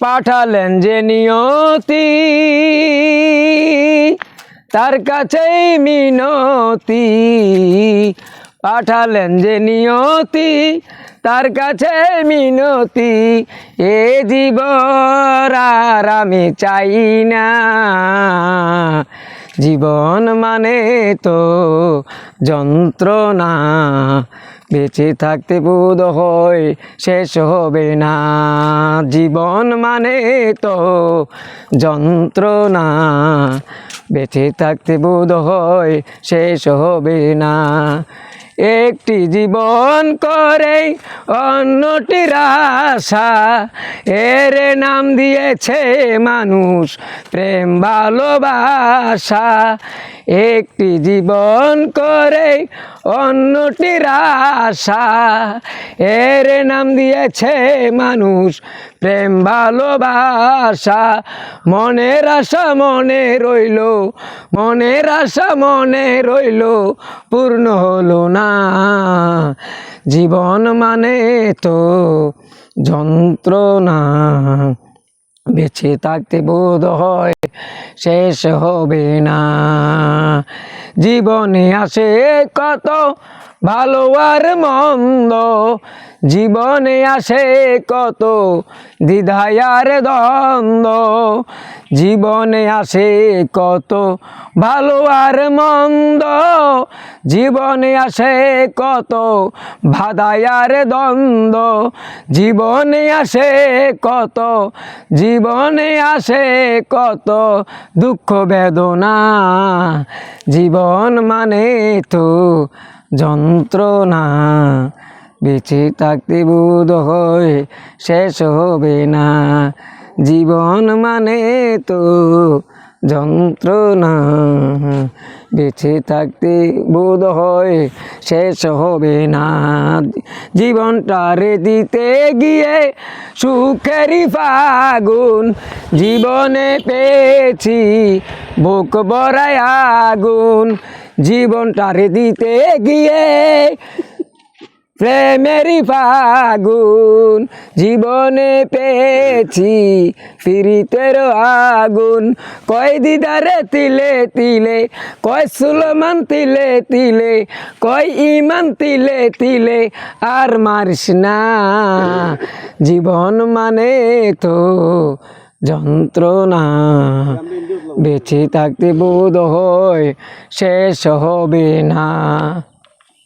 পাঠালেন যে নিয়তি, তার কাছেই মিনতি। পাঠালেন যে নিয়তি, তার কাছে মিনতি। এ আর আমি চাই না। জীবন মানে তো যন্ত্রণা বেঁচে থাকতে বোধ হয় শেষ হবে না। জীবন মানে তো যন্ত্রণা। বেঁচে থাকতে বোধ হয় শেষ হবে না। একটি জীবন করে অন্যটির আশা, এর নাম দিয়েছে মানুষ প্রেম, ভালোবাসা। একটি জীবন করে অন্যটির আশা, এর নাম দিয়েছে মানুষ প্রেম, ভালোবাসা। মনের আশা মনে রইল, মনের আশা মনে রইল, পূর্ণ হলো না। জীবন মানে তো যন্ত্রণা, বেঁচে থাকতে বোধ হয় শেষ হবে না। জীবনে আসে কত ভালো আর মন্দ, জীবনে আসে কত দ্বিধায়ার দ্বন্দ্ব। জীবনে আসে কত ভালো আর মন্দ, জীবনে আসে কত ভাদায়ার দ্বন্দ্ব। জীবনে আসে কত, জীবনে আসে কত দুঃখ বেদনা। জীবন মানে তো যন্ত্রণা বেঁচে থাকতে বোধ হয় শেষ হবে না। জীবন মানে তো যন্ত্রণা, বেঁচে থাকতে বোধ হয় শেষ হবে না। জীবনটারে দিতে গিয়ে সুখেরই ফাগুন, জীবনে পেয়েছি বুক বড়ায় আগুন। জীবনটারে দিতে গিয়ে প্রেমেরই ফাগুন, জীবনে পেয়েছি ফিরিতের আগুন। কয় দিদারে তিলে তিলে, কয় সুলমান তিলে তিলে, কয় ইমান তিলে তিলে, আর মারিস না। জীবন মানে তো যন্ত্রণা। বেঁচে থাকতে বোধ হয় শেষ হবে না।